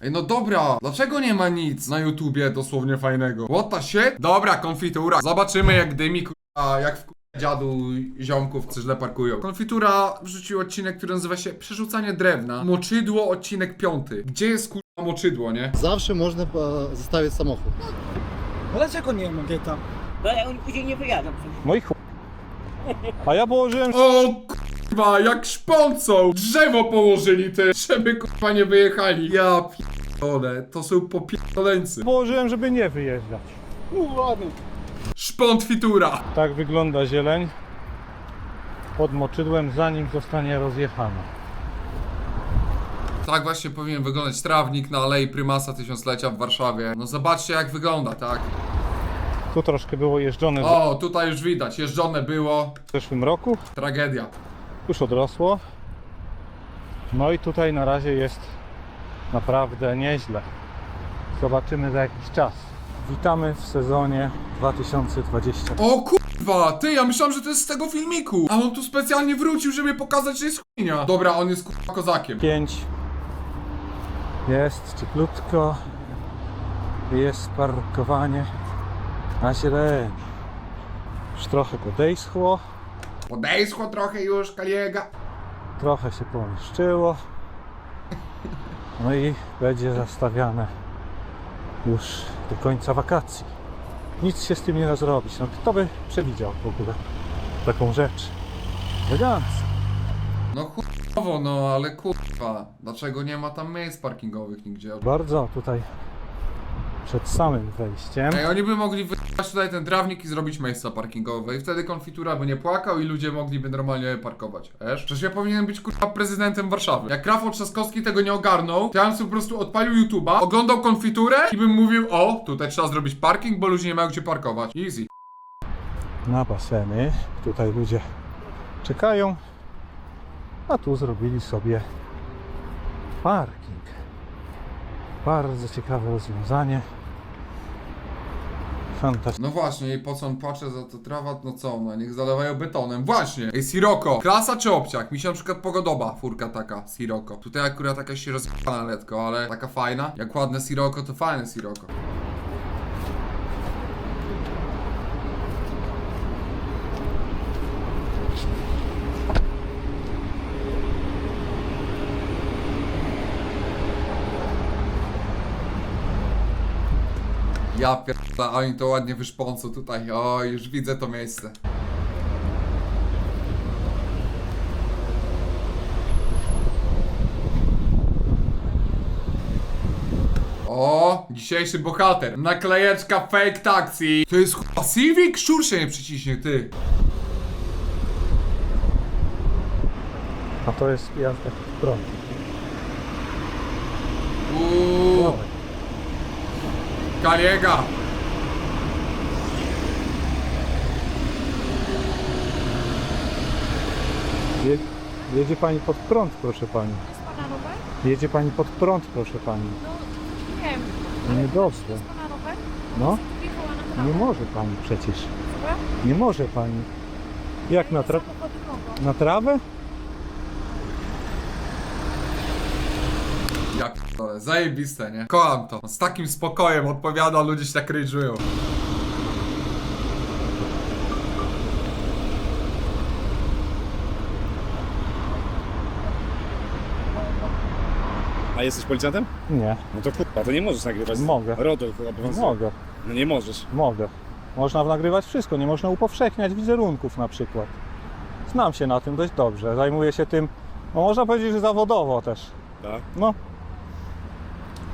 Ej, no dobra, dlaczego nie ma nic na YouTubie dosłownie fajnego? What the shit? Dobra, konfitura. Zobaczymy jak dymi, kurwa, jak w dziadu ziomków, co źle parkują. Konfitura wrzucił odcinek, który nazywa się Przerzucanie drewna. Moczydło, odcinek piąty. Gdzie jest kurwa moczydło, nie? Zawsze można e, zostawić samochód. No dlaczego nie ma gieta? No ale oni później nie wyjadą przecież. No i chuj. A ja położyłem, O kurwa, jak szpącą! Drzewo położyli ty, żeby kurwa nie wyjechali. Ja pierdolę, to są popierdoleńcy. położyłem, żeby nie wyjeżdżać. No ładnie. Szpont fitura. Tak wygląda zieleń pod moczydłem, zanim zostanie rozjechana. Tak właśnie powinien wyglądać trawnik na Alei Prymasa Tysiąclecia w Warszawie. No zobaczcie jak wygląda, tak? Tu troszkę było jeżdżone w O, tutaj już widać, jeżdżone było. zeszłym roku. Tragedia. Już odrosło. No i tutaj na razie jest naprawdę nieźle. Zobaczymy za jakiś czas. Witamy w sezonie 2020. O kurwa, ty, ja myślałem, że to jest z tego filmiku. A on tu specjalnie wrócił, żeby pokazać, że jest chujnia. Dobra, on jest kurwa kozakiem. 5 jest cieplutko jest parkowanie na zieleni już trochę podeschło Podeschło trochę już, kaliega. trochę się pomieszczyło no i będzie zastawiane już do końca wakacji nic się z tym nie da zrobić no kto by przewidział w ogóle taką rzecz elegancko No chujowo, no ale kurwa. Dlaczego nie ma tam miejsc parkingowych nigdzie? bardzo tutaj przed samym wejściem Ej, oni by mogli wyjechać tutaj ten trawnik i zrobić miejsca parkingowe i wtedy konfitura by nie płakał i ludzie mogliby normalnie parkować, wiesz? Przecież ja powinienem być kurwa prezydentem Warszawy. Jak Rafał Trzaskowski tego nie ogarnął, to ja bym sobie po prostu odpalił YouTube'a, oglądał konfiturę i bym mówił, o, tutaj trzeba zrobić parking, bo ludzie nie mają gdzie parkować. Easy. na baseny. Tutaj ludzie czekają, a tu zrobili sobie parking. Bardzo ciekawe rozwiązanie. No właśnie, i po co on płacze za to trawa? No co, no niech zalewają betonem. Właśnie! Ej, Siroko! Klasa czy obciak? Mi się na przykład pogodoba furka taka, Siroko. Tutaj akurat taka się rozjebana letko, ale taka fajna. Jak ładne Siroko, to fajne Siroko. Ja pierdolę, oni to ładnie wyszpącą tutaj. O, już widzę to miejsce. O, dzisiejszy bohater. Naklejeczka fake taxi. To jest chyba Civic? Szczur się nie przyciśnie, ty. A to jest jazda prąd. Kaliega. Je, jedzie pani pod prąd, proszę pani. pana rower? Jedzie pani pod prąd, proszę pani. No, nie wiem. No niedobrze. Jest pana rower? No, Wjechała na trawę. nie może pani przecież. Nie może pani. Jak na, tra Samochody mogą. na trawę? Zajebiste, nie? Kocham to. Z takim spokojem odpowiada, ludzie się tak rage'ują. A jesteś policjantem? Nie, No to kurwa, to nie możesz nagrywać. Mogę. RODO chyba obowiązuje. mogę. No nie możesz. Mogę. Można nagrywać wszystko, nie można upowszechniać wizerunków na przykład. Znam się na tym dość dobrze. Zajmuję się tym, no można powiedzieć, że zawodowo też. Tak? No,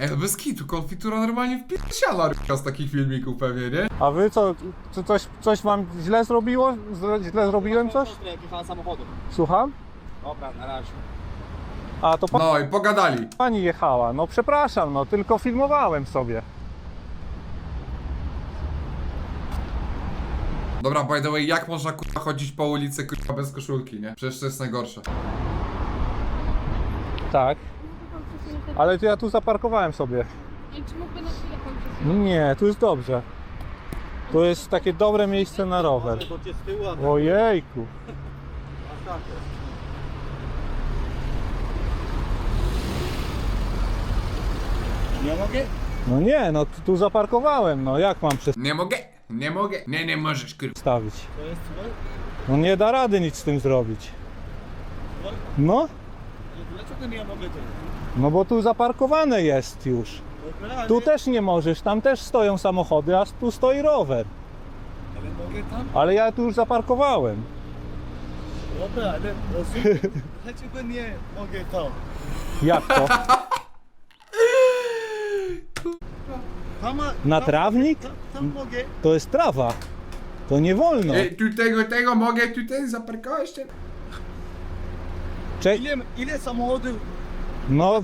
Ej, no bez kitu, konfitura normalnie wpierdziala ryka z takich filmików pewnie, nie? a wy co, co coś, coś wam źle zrobiło? Zle- Źle zrobiłem coś? Jak jechała samochodem. Słucham? Dobra, na razie. A to pa- No i pogadali. pani jechała. No przepraszam, no tylko filmowałem sobie. Dobra, by the way, jak można kurwa chodzić po ulicy kurwa bez koszulki, nie? Przecież to jest najgorsze. Tak. Ale to ja tu zaparkowałem sobie. I czy mógłby na chwilę? No nie, tu jest dobrze. To jest takie dobre miejsce na rower. Bo cię z tyłu, Ojejku. Nie mogę? No nie, no tu zaparkowałem, no jak mam Nie mogę, nie mogę. Nie, nie możesz, kurwa. przestawić? To jest twój? No nie da rady nic z tym zrobić. No, Dlaczego nie mogę tego? no bo tu zaparkowane jest już. Tu też nie możesz, tam też stoją samochody, a tu stoi rower. Ale mogę tam? Ale ja tu już zaparkowałem. Dobra, ale rozumiem. Dlaczego nie mogę tam? Jak to? Tam, ma- Na tam- trawnik? Tam, tam mogę. To jest trawa. To nie wolno. Ej, tu tego, tego mogę tutaj zaparkować? Czy... Cze- Ile, ile samochodów? no,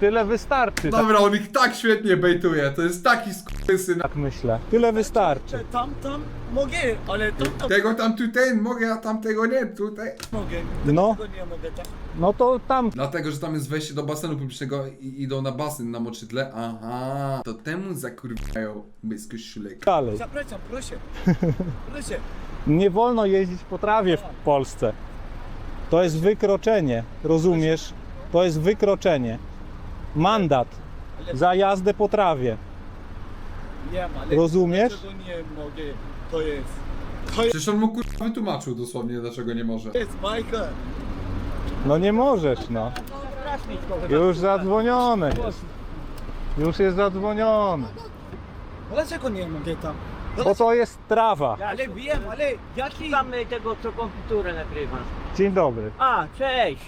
tyle wystarczy. Tak, Dobra, on ich tak świetnie bejtuje. To jest taki skurwysyn. tak myślę. Tyle wystarczy. Tam, tam mogę, ale tam, tam Tego tam tutaj mogę, a tamtego nie, tutaj. mogę. No. Dlaczego nie mogę tam? No to tam. Dlatego, że tam jest wejście do basenu publicznego i idą na basen na moczydle. Aha, to temu zakurwają bez koszulek. Dalej. Zapraszam, proszę. Proszę. Nie wolno jeździć po trawie w Polsce. To jest wykroczenie. Rozumiesz? To jest wykroczenie. Mandat za jazdę po trawie. Nie ma, ale Rozumiesz? dlaczego nie mogę? To jest. Przecież on mu kurwa wytłumaczył dosłownie, dlaczego nie może. to jest bajka. No nie możesz, no. Już zadzwonione jest. Już jest zadzwonione. Dlaczego nie mogę tam? Bo to jest trawa. Ale wiem, ale jaki... Szukamy tego, co konfiturę nagrywa. Dzień dobry. A, cześć!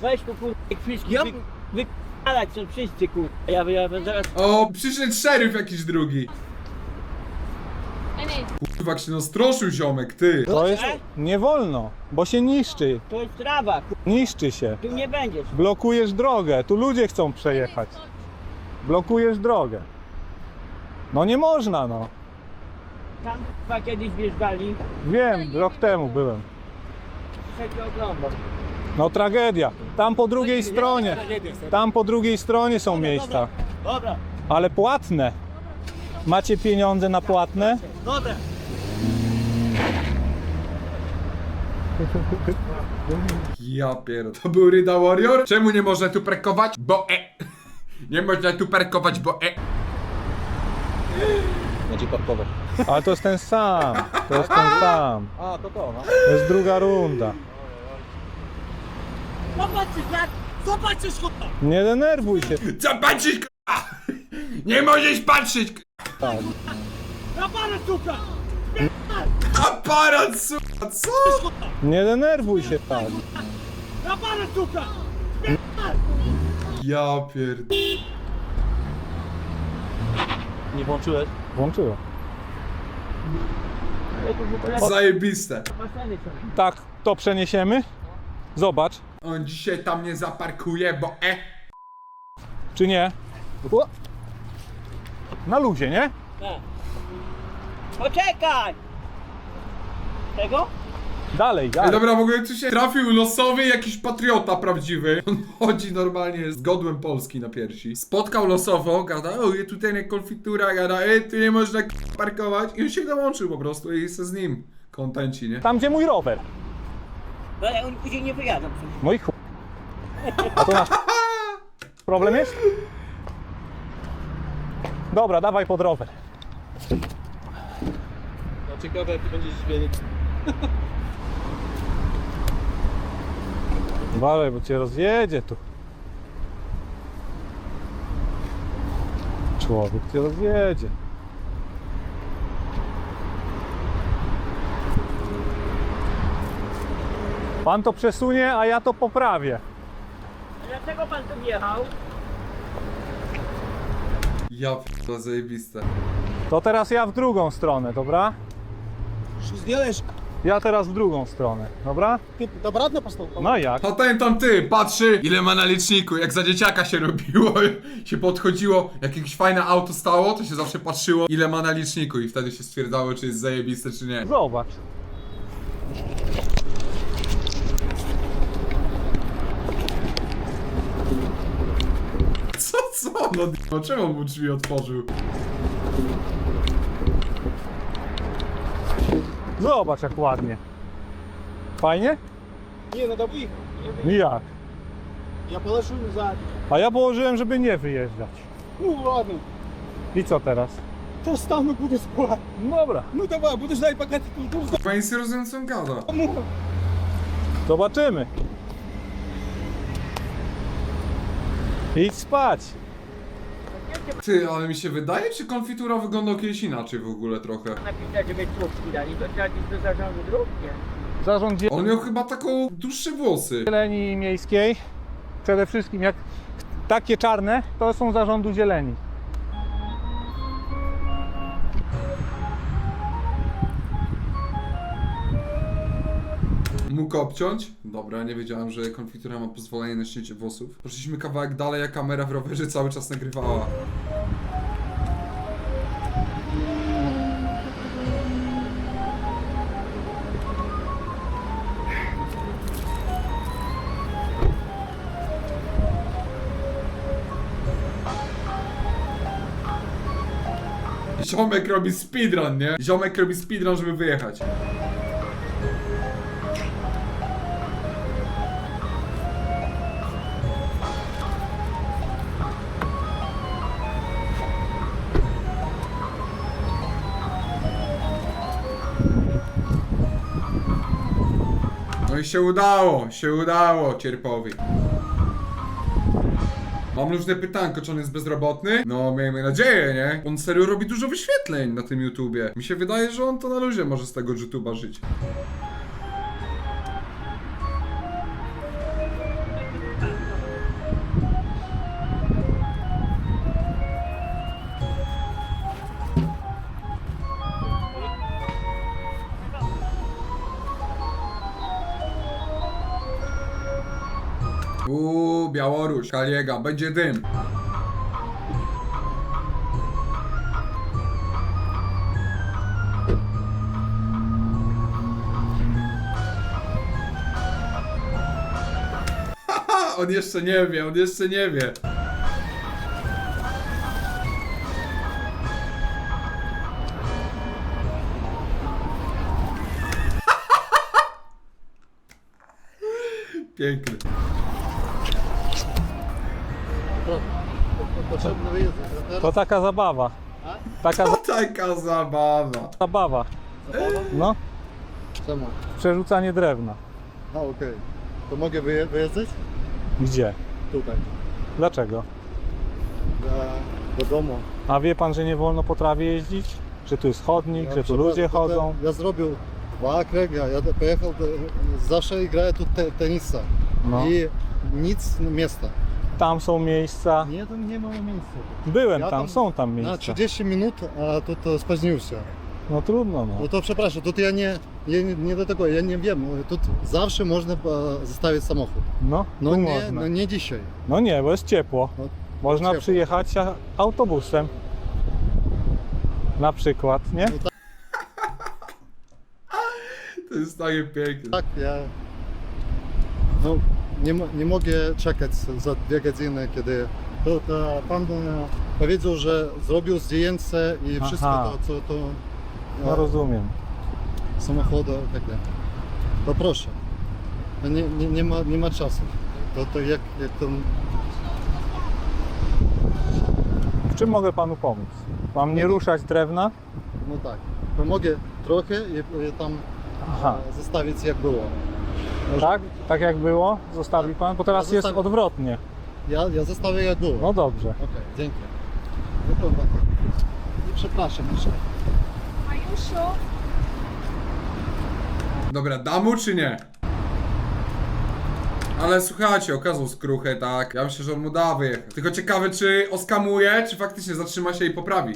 Weź tu jak wszystkich wy... Wykalać są wszyscy kurwa. Ja, ja zaraz... O, przyszedł szeryf jakiś drugi. Kurwa, jak się nastroszył ziomek, ty. To jest. Nie wolno, bo się niszczy. To jest trawa, kurwa. Niszczy się. Tu nie będziesz. Blokujesz drogę. Tu ludzie chcą przejechać. Blokujesz drogę. No nie można, no. Tam kurwa kiedyś wjeżdżali. Wiem, rok temu byłem. Trzecie oglądam. No tragedia. Tam po drugiej stronie. Tam po drugiej stronie są miejsca. Dobra, Ale płatne. Macie pieniądze na płatne? dobra. Ja pierdolę. To był Ryda Warrior? Czemu nie można tu parkować? Bo e. Nie można tu parkować, bo e. Będzie parkować. Ale to jest ten sam. To jest ten sam. A, to to, no. To jest druga runda. Zobaczysz, jak... Zobaczysz, chłopak. Nie denerwuj się. Co patrzysz, k***a? Nie możesz patrzeć, k***a. Aparat szukam. Aparat, suka, co? Nie denerwuj się tak. Aparat szukam. Ja pierdolę. Nie włączyłeś? Włączyłem. Ale tu w ogóle Zajebiste. Tak, to przeniesiemy. Zobacz. On dzisiaj tam nie zaparkuje, bo e. Czy nie? O! Na luzie, nie? Tak. Poczekaj! Tego? Dalej, Ej, dalej. dobra, w ogóle tu się trafił losowy jakiś patriota prawdziwy. On chodzi normalnie z godłem Polski na piersi. Spotkał losowo, gada, o, je tutaj nie konfitura, gada, ej, tu nie można k- parkować. I on się dołączył po prostu i se z nim kontenci, nie? Tam gdzie mój rower. No ale oni później nie wyjadą przecież. I chuj. A to nasz problem jest? Dobra, dawaj pod rower. No ciekawe, jak będziesz wiedzieć. Uważaj, bo cię rozjedzie tu. Człowiek cię rozjedzie. Pan to przesunie, a ja to poprawię. Dlaczego pan tu wjechał? Ja to zajebiste. To teraz ja w drugą stronę, dobra? Zdjęłeś. Ja teraz w drugą stronę, dobra? Ty postał. No jak? A ten tam ty, patrzy, ile ma na liczniku. Jak za dzieciaka się robiło, się podchodziło, jak jakieś fajne auto stało, to się zawsze patrzyło, ile ma na liczniku i wtedy się stwierdzało, czy jest zajebiste, czy nie. Zobacz. Co, co? No, no czemu on mu drzwi otworzył? Zobacz jak ładnie. Fajnie? Nie, no dawaj. Jak? Ja położył za... A ja położyłem, żeby nie wyjeżdżać. Ну ладно, I co teraz? то стану буду спать. Dobra. Ну давай, буду ждать, пока ты тут Chyba nic nie rozumiem, co on gada. Zobaczymy. Idź spać. Ty, ale mi się wydaje, czy konfitura wygląda kiedyś inaczej w ogóle trochę. Napisać, żeby trubki dali, to trzeba iść do zarządu dróg, nie? Zarząd On miał chyba taką dłuższe włosy. Zieleni Miejskiej. Przede wszystkim jak takie czarne, to są zarządu zieleni. Mógł obciąć? Dobra, nie wiedziałem, że konfitura ma pozwolenie na ścięcie włosów. Poszliśmy kawałek dalej, a kamera w rowerze cały czas nagrywała. Ziomek robi speedrun, nie? Ziomek robi speedrun, żeby wyjechać. Się udało, się udało cierpowi. Mam różne pytanko, czy on jest bezrobotny? No, miejmy nadzieję, nie? On serio robi dużo wyświetleń na tym YouTubie. Mi się wydaje, że on to na luzie może z tego YouTuba żyć. Białoruś, Kaliega, będzie dym. On jeszcze nie wie, on jeszcze nie wie. Piękny. Potrzebny. To taka zabawa. Taka za- Taka zabawa. zabawa. No, Czemu? przerzucanie drewna. A okej. To mogę wyje- wyjeżdżać? Gdzie? Tutaj. Dlaczego? Do, do domu. A wie pan, że nie wolno po trawie jeździć? Że tu jest chodnik, że tu ludzie chodzą? Ja zrobił dwa kręga, ja pojechał, do, zawsze graję tu te, tenisa. No. I nic miasta. Tam są miejsca. Nie, tam nie ma miejsca. Byłem Ja tam, tam są tam Na miejsca. 30 minut, a тут to spóźnił się. No trudno, no. No to przepraszam, тут ja nie, ja nie, nie do tego, ja nie wiem, тут zawsze można e, zostawić samochód. No, No tu nie, można. no nie dzisiaj. No nie, bo jest ciepło. No, Można ciepło. przyjechać a- autobusem. Na przykład, nie? No To jest takie piękne. Tak, ja no, nie, nie mogę czekać za dwie godziny, kiedy to, to pan e, powiedział, że zrobił zdjęcie i Aha. wszystko to, co to No e, rozumiem. samochodu i tak dalej. To proszę. No Nie, nie, nie, ma, nie ma czasu. To, to jak, jak to... W czym mogę panu pomóc? Mam nie ruszać drewna? No tak. Pomogę trochę i, i tam Aha. e, zostawić jak było. Tak? Tak jak było? Zostawi pan? Bo teraz Ja jest zostawię. odwrotnie. Ja, ja zostawię jak było. No dobrze. Okej, dzięki. No to tak. I przepraszam jeszcze. Are you sure? Dobra, damu czy nie? Ale słuchajcie, okazał skruchę, tak? Ja myślę, że on mu da wyjechać. Tylko ciekawe, czy oskamuje, czy faktycznie zatrzyma się i poprawi.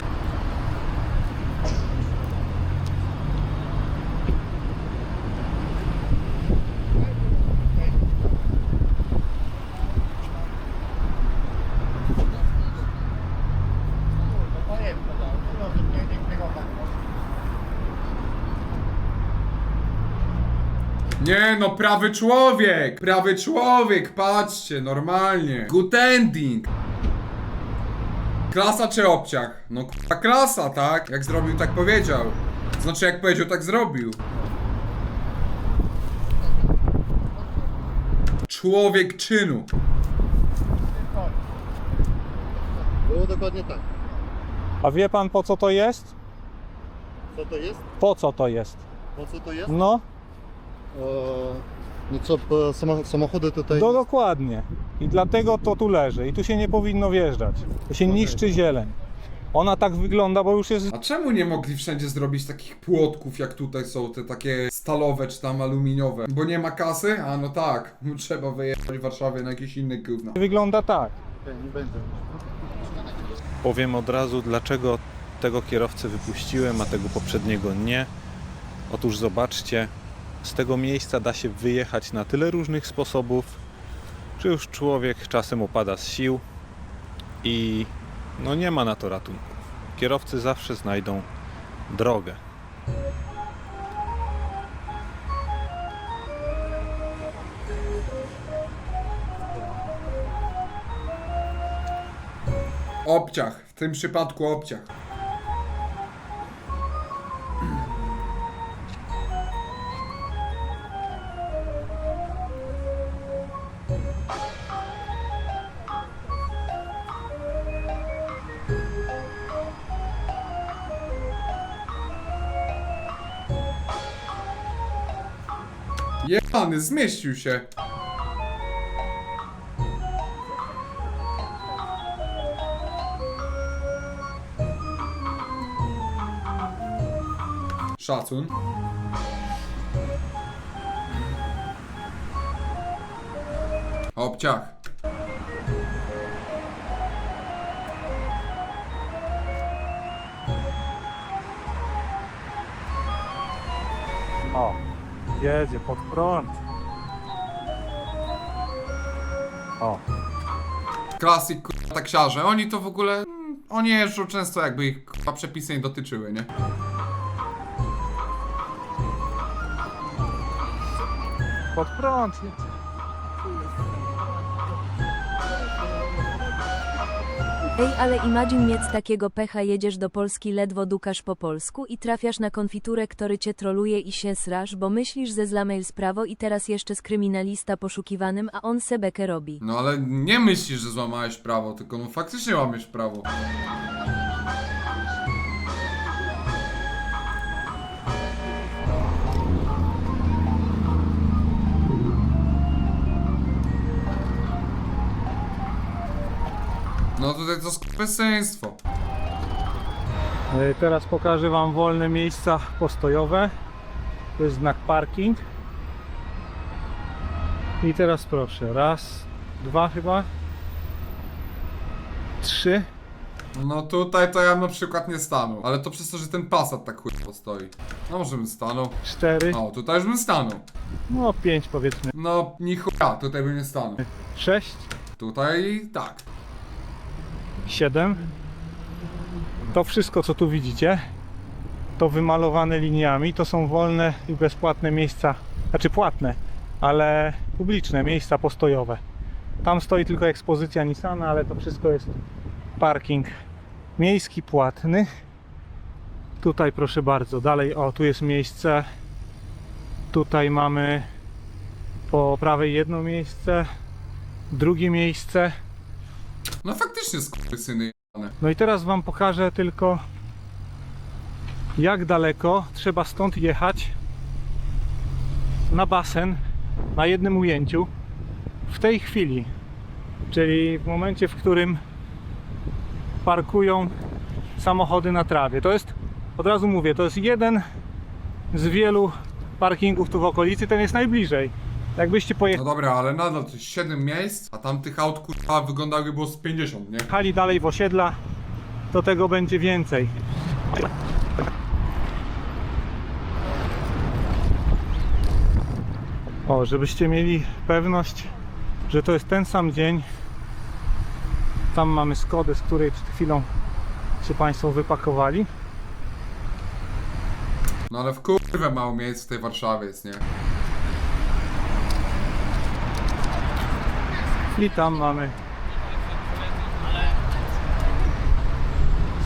Nie no, prawy człowiek! Prawy człowiek, patrzcie, normalnie. Good ending. Klasa czy obciach? No k***a klasa, tak? Jak zrobił, tak powiedział. Znaczy jak powiedział, tak zrobił. Człowiek czynu. Było do dokładnie tak. A wie pan po co to jest? Co to jest? Po co to jest? Po co to jest? No, no co, e, samo- samochody tutaj... no dokładnie. I dlatego to tu leży. I tu się nie powinno wjeżdżać. To się niszczy zieleń. Ona tak wygląda, bo już jest A czemu nie mogli wszędzie zrobić takich płotków, jak tutaj są te takie stalowe czy tam aluminiowe? Bo nie ma kasy? A no tak, trzeba wyjechać w Warszawie na jakieś inne gówna. wygląda tak. Nie będzie. Powiem od razu, dlaczego tego kierowcę wypuściłem, a tego poprzedniego nie. Otóż zobaczcie, z tego miejsca da się wyjechać na tyle różnych sposobów, że już człowiek czasem upada z sił i no nie ma na to ratunku. Kierowcy zawsze znajdą drogę. Obciach, w tym przypadku obciach. Jebany, zmieścił się. Szacun. Obciach. O, jedzie pod prąd. O, Klasyk kurwa taksiarze. Oni to w ogóle. mm, Oni jeżdżą często jakby ich kurwa przepisy nie dotyczyły, nie? pod prąd jedzie. Ej, ale imagine mieć takiego pecha jedziesz do Polski ledwo dukasz po polsku i trafiasz na konfiturę, który cię troluje i się srasz, bo myślisz, że zlamejl sprawo i teraz jeszcze z kryminalista poszukiwanym, a on sebekę robi. No ale nie myślisz, że złamałeś prawo, tylko no faktycznie łamiesz prawo. No tutaj to bezsensstwo. E, Teraz pokażę Wam wolne miejsca postojowe. To jest znak parking. I teraz proszę, raz, dwa chyba, trzy. No tutaj to ja na przykład nie stanął, ale to przez to, że ten Passat tak chujowo stoi. No może bym stanął. cztery, O, tutaj już bym stanął. no pięć powiedzmy, No, ni chuja, tutaj bym nie stanął. sześć, Tutaj tak. Siedem. To wszystko co tu widzicie, to wymalowane liniami, to są wolne i bezpłatne miejsca, znaczy płatne, ale publiczne miejsca postojowe. Tam stoi tylko ekspozycja Nissana, ale to wszystko jest parking miejski płatny. Tutaj proszę bardzo, dalej o tu jest miejsce. Tutaj mamy po prawej jedno miejsce, drugie miejsce. No faktycznie syny jebane. No i teraz Wam pokażę tylko jak daleko trzeba stąd jechać na basen na jednym ujęciu w tej chwili. Czyli w momencie, w którym parkują samochody na trawie. To jest, od razu mówię, to jest jeden z wielu parkingów tu w okolicy, ten jest najbliżej. Jakbyście No pojechali dobra, ale nadal to jest 7 miejsc, a tam tych aut kurwa wyglądało jakby było z 50, nie? dalej w osiedla, to tego będzie więcej. O, żebyście mieli pewność, że to jest ten sam dzień. Tam mamy Skodę, z której przed chwilą się Państwo wypakowali. No ale w kurwę mało miejsc w tej Warszawie jest, nie? I tam mamy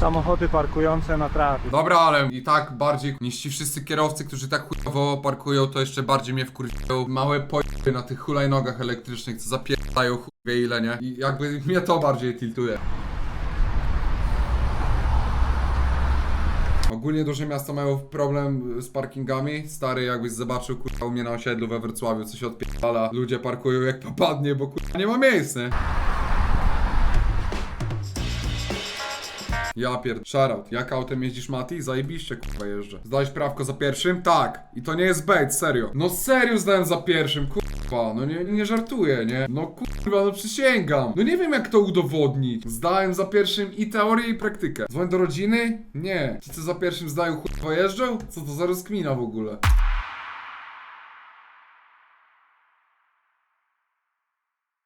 samochody parkujące na trawie. Dobra, ale i tak bardziej niż ci wszyscy kierowcy, którzy tak chujowo parkują, to jeszcze bardziej mnie wkurwiają małe pojeby na tych hulajnogach elektrycznych, co zapierdają chuj wie ile, nie? I jakby mnie to bardziej tiltuje. Ogólnie duże miasta mają problem z parkingami. Stary, jakbyś zobaczył, kurwa, u mnie na osiedlu we Wrocławiu, co się odpierdala. Ludzie parkują jak popadnie, bo kurwa nie ma miejsca. nie? Ja pierd... Shoutout. Jak autem jeździsz, Mati? Zajebiście, kurwa, jeżdżę. Zdałeś prawko za pierwszym? Tak. I to nie jest bait, serio. No serio zdałem za pierwszym, kurwa. No nie, nie żartuję, nie? No kurwa, no przysięgam. No nie wiem, jak to udowodnić. Zdałem za pierwszym i teorię, i praktykę. Dzwoń do rodziny? Nie. Ci, co za pierwszym zdają, kurwa, jeżdżą? Co to za rozkmina w ogóle?